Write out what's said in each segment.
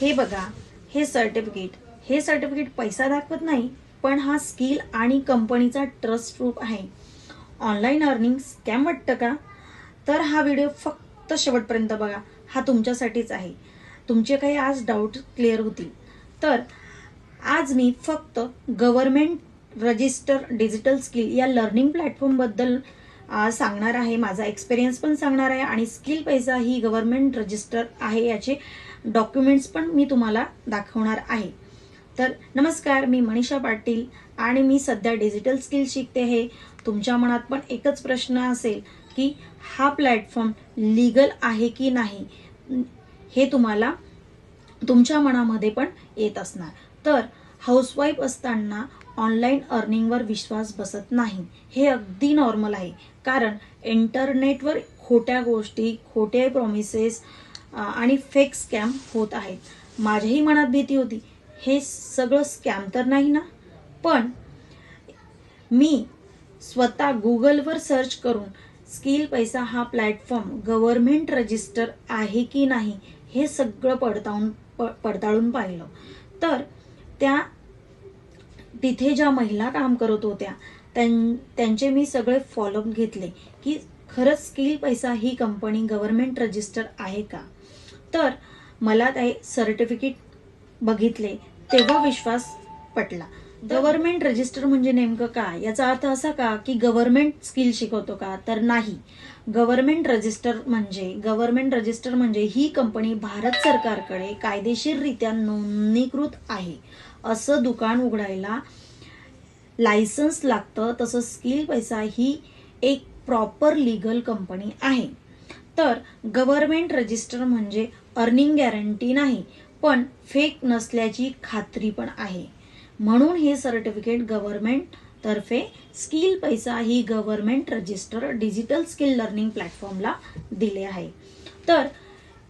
हे बघा हे सर्टिफिकेट हे सर्टिफिकेट पैसा दाखवत नाही पण हा स्किल आणि कंपनीचा ट्रस्ट प्रूफ आहे. ऑनलाईन अर्निंग स्कॅम वाटतं का? तर हा व्हिडिओ फक्त शेवटपर्यंत बघा. हा तुमच्यासाठीच आहे. तुमचे काही आज डाऊट क्लिअर होतील. तर आज मी फक्त गव्हर्नमेंट रजिस्टर डिजिटल स्किल या लर्निंग प्लॅटफॉर्मबद्दल सांगणार आहे. माझा एक्सपिरियन्स पण सांगणार आहे आणि स्किल पैसा ही गव्हर्नमेंट रजिस्टर आहे याचे डॉक्युमेंट्स पण मी तुम्हाला दाखवणार आहे. तर नमस्कार मी मनीषा पाटील आणि मी सध्या डिजिटल स्किल शिकते हे तुमच्या मनात पण एकच प्रश्न असेल की हा प्लॅटफॉर्म लिगल आहे की नाही हे तुम्हाला तुमच्या मनामध्ये पण येत असणार. तर हाऊसवाईफ असताना ऑनलाईन अर्निंगवर विश्वास बसत नाही हे अगदी नॉर्मल आहे. कारण इंटरनेटवर खोट्या गोष्टी खोटे प्रॉमिसेस आणि फेक स्कॅम होत आहेत. माझ्याही मनात भीती होती. हे सगळं स्कॅम तर नाही ना? पण मी स्वतः गुगलवर सर्च करून स्किल पैसा हा प्लॅटफॉर्म गव्हर्मेंट रजिस्टर आहे की नाही हे सगळं पडताळून प- पडताळून पाहिलं. तर त्या तिथे ज्या महिला काम करत होत्या त्यां त्यांचे मी सगळे फॉलोअप घेतले की खरंच स्किल पैसा ही कंपनी गव्हर्मेंट रजिस्टर आहे का? तर मला ते सर्टिफिकेट बघितले तेव्हा विश्वास पटला. गव्हर्नमेंट रजिस्टर म्हणजे नेमकं काय? याचा अर्थ असा का की गव्हर्नमेंट स्किल शिकवतो का? तर नाही. गव्हर्नमेंट रजिस्टर म्हणजे गव्हर्नमेंट रजिस्टर म्हणजे ही कंपनी भारत सरकारकडे कायदेशीररित्या नोंदणीकृत आहे. असं दुकान उघडायला लायसन्स लागतं तसं स्किल पैसा ही एक प्रॉपर लिगल कंपनी आहे. तर गव्हर्नमेंट रजिस्टर म्हणजे अर्निंग गॅरंटी नाही पण फेक नसल्याची खात्री पण आहे. म्हणून हे सर्टिफिकेट गव्हर्नमेंट तर्फे स्किल पैसा ही government register digital skill learning प्लॅटफॉर्मला दिले आहे. तर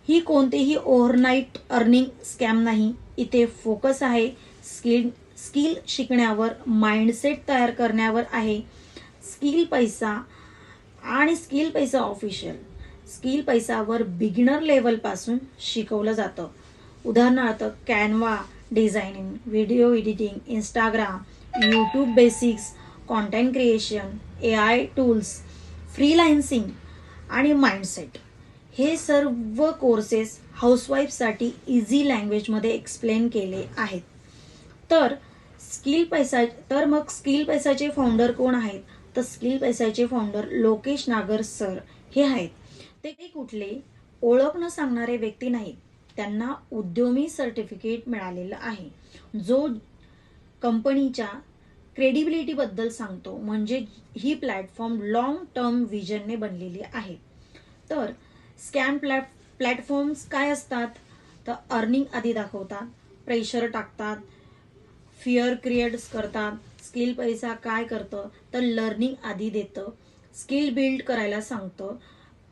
ही कोणतीही ओव्हरनाईट अर्निंग स्कॅम नाही इथे फोकस आहे स्किल स्किल शिकण्यावर माइंडसेट तयार करण्यावर आहे. स्किल पैसा आणि स्किल पैसा ऑफिशियल स्किल पैसावर बिगिनर लेवलपासून शिकवलं जातं. उदाहरणार्थ Canva designing video editing Instagram YouTube basics content creation A I tools freelancing आणि माइंडसेट हे सर्व कोर्सेस हाऊसवाईफसाठी इझी लँग्वेजमध्ये एक्सप्लेन केले आहेत. तर स्किल पैसा तर मग स्किल पैसाचे फाउंडर कोण आहेत? तर स्किल पैसाचे फाउंडर लोकेश नागर सर हे आहेत. ते कुठले ओळख न सांगणारे व्यक्ती नाहीत त्यांना उद्यमी सर्टिफिकेट मिळालेलं आहे. जो कंपनीच्या क्रेडिबिलिटीबद्दल सांगतो म्हणजे ही प्लॅटफॉर्म लॉंग टर्म विजनने बनलेली आहे. तर स्कॅम प्लॅट प्लॅटफॉर्म्स काय असतात? तर अर्निंग आधी दाखवतात प्रेशर टाकतात फिअर क्रिएट्स करतात स्किल पैसा काय करतं? तर लर्निंग आधी देतं स्किल बिल्ड करायला सांगतं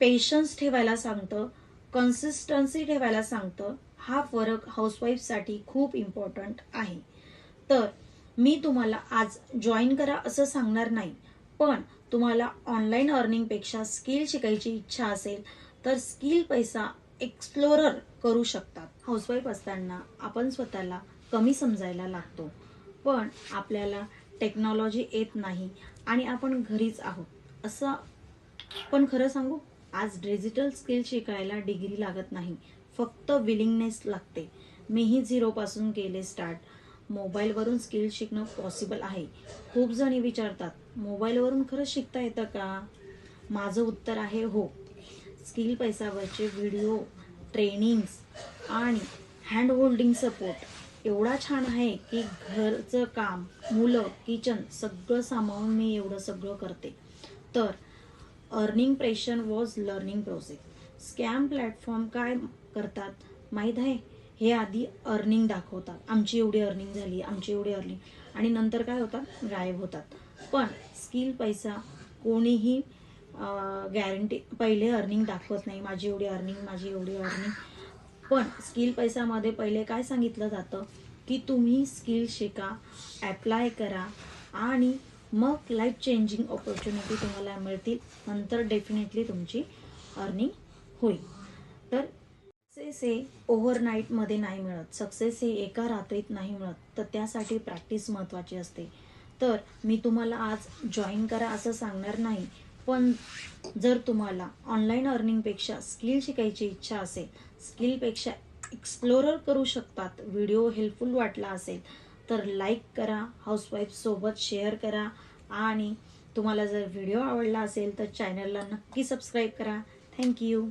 पेशन्स ठेवायला सांगतं कन्सिस्टन्सी ठेवायला सांगतं हा फरक हाऊसवाईफसाठी खूप इम्पॉर्टंट आहे. तर मी तुम्हाला आज जॉईन करा असं सांगणार नाही पण तुम्हाला ऑनलाईन अर्निंगपेक्षा स्किल शिकायची इच्छा असेल तर स्किल पैसा एक्सप्लोरर करू शकतात. हाऊसवाईफ असताना आपण स्वतःला कमी समजायला लागतो पण आपल्याला टेक्नॉलॉजी येत नाही आणि आपण घरीच आहोत. असं पण खरं सांगू? आज डिजिटल स्किल शिकायला डिग्री लागत नाही. फक्त विलिंगनेस लागते. मीही झिरोपासून केले स्टार्ट मोबाईलवरून स्किल शिकणं पॉसिबल आहे. खूप जणी विचारतात मोबाईलवरून खरंच शिकता येतं का? माझं उत्तर आहे हो. स्किल पैसावरचे व्हिडिओ ट्रेनिंग्स आणि हँड होल्डिंग सपोर्ट एवढा छान आहे की घरचं काम मुलं किचन सगळं सामावून मी एवढं सगळं करते. तर earning pressure was learning process scam platform काय करतात? माहीत आहे? हे आधी अर्निंग दाखवतात. आमची एवढी अर्निंग झाली आमची एवढी अर्निंग आणि नंतर काय होतात? गायब होतात. पण स्किल पैसा कोणीही गॅरंटी पहिले अर्निंग दाखवत नाही. माझी एवढी अर्निंग माझी एवढी अर्निंग पण स्किल पैसामध्ये पहिले काय सांगितलं जातं? की तुम्ही स्किल शिका ॲप्लाय करा आणि मग लाईफ चेंजिंग ऑपॉर्च्युनिटी तुम्हाला मिळतील. नंतर डेफिनेटली तुमची अर्निंग होईल. तर सक्सेस हे ओव्हरनाईटमध्ये नाही मिळत. सक्सेस हे एका रात्रीत नाही मिळत. तर त्यासाठी प्रॅक्टिस महत्त्वाची असते. तर मी तुम्हाला आज जॉईन करा असं सांगणार नाही. पण जर तुम्हाला ऑनलाईन अर्निंगपेक्षा स्किल शिकायची इच्छा असेल स्किलपेक्षा एक्सप्लोरर करू शकतात व्हिडिओ हेल्पफुल वाटला असेल तर लाईक करा हाऊसवाईफसोबत शेअर करा. आणि तुम्हाला जर व्हिडिओ आवडला असेल तर चॅनलला नक्की सबस्क्राईब करा. थँक्यू